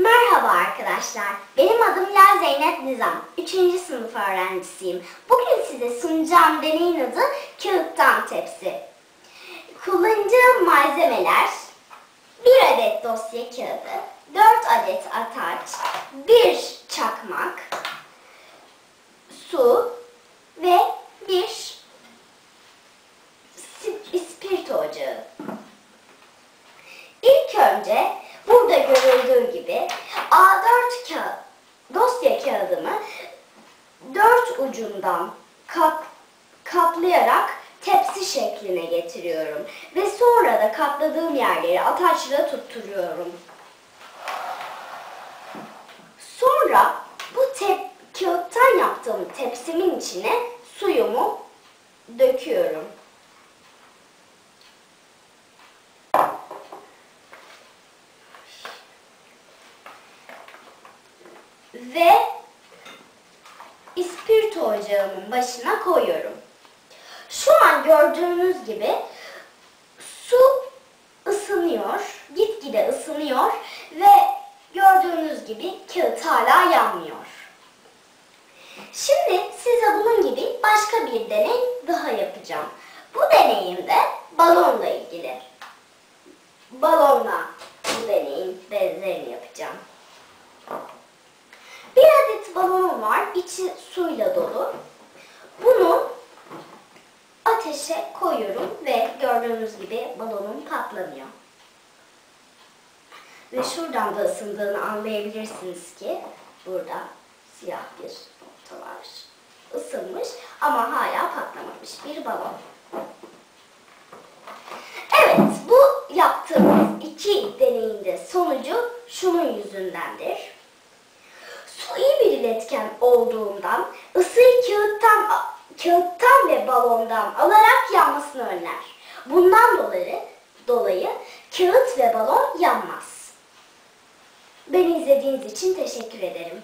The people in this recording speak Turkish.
Merhaba arkadaşlar. Benim adım Lal Zeynep Nizam. 3. sınıf öğrencisiyim. Bugün size sunacağım deneyin adı kağıttan tepsi. Kullanacağım malzemeler 1 adet dosya kağıdı, 4 adet ataç, 1 çakmak, su ve bir ispirto ocağı. İlk önce burada görüldüğü gibi A4 kağıt, dosya kağıdımı dört ucundan kat, katlayarak tepsi şekline getiriyorum. Ve sonra da katladığım yerleri ataçla tutturuyorum. Sonra bu tep kağıttan yaptığım tepsimin içine suyumu döküyorum. Ve ispirto ocağımın başına koyuyorum. Şu an gördüğünüz gibi su ısınıyor, gitgide ısınıyor ve gördüğünüz gibi kağıt hala yanmıyor. Şimdi size bunun gibi başka bir deney daha yapacağım. Bu deneyimde balonla ilgili. Balonla bu deneyin benzerini yapacağım. Balonum var. içi suyla dolu. Bunu ateşe koyuyorum ve gördüğünüz gibi balonum patlamıyor. Ve şuradan da ısındığını anlayabilirsiniz ki burada siyah bir nokta var. Isınmış ama hala patlamamış bir balon. Evet, bu yaptığımız iki deneyinde sonucu şunun yüzündendir. İletken olduğundan ısıyı kağıttan, kağıttan ve balondan alarak yanmasını önler. Bundan dolayı, dolayı kağıt ve balon yanmaz. Beni izlediğiniz için teşekkür ederim.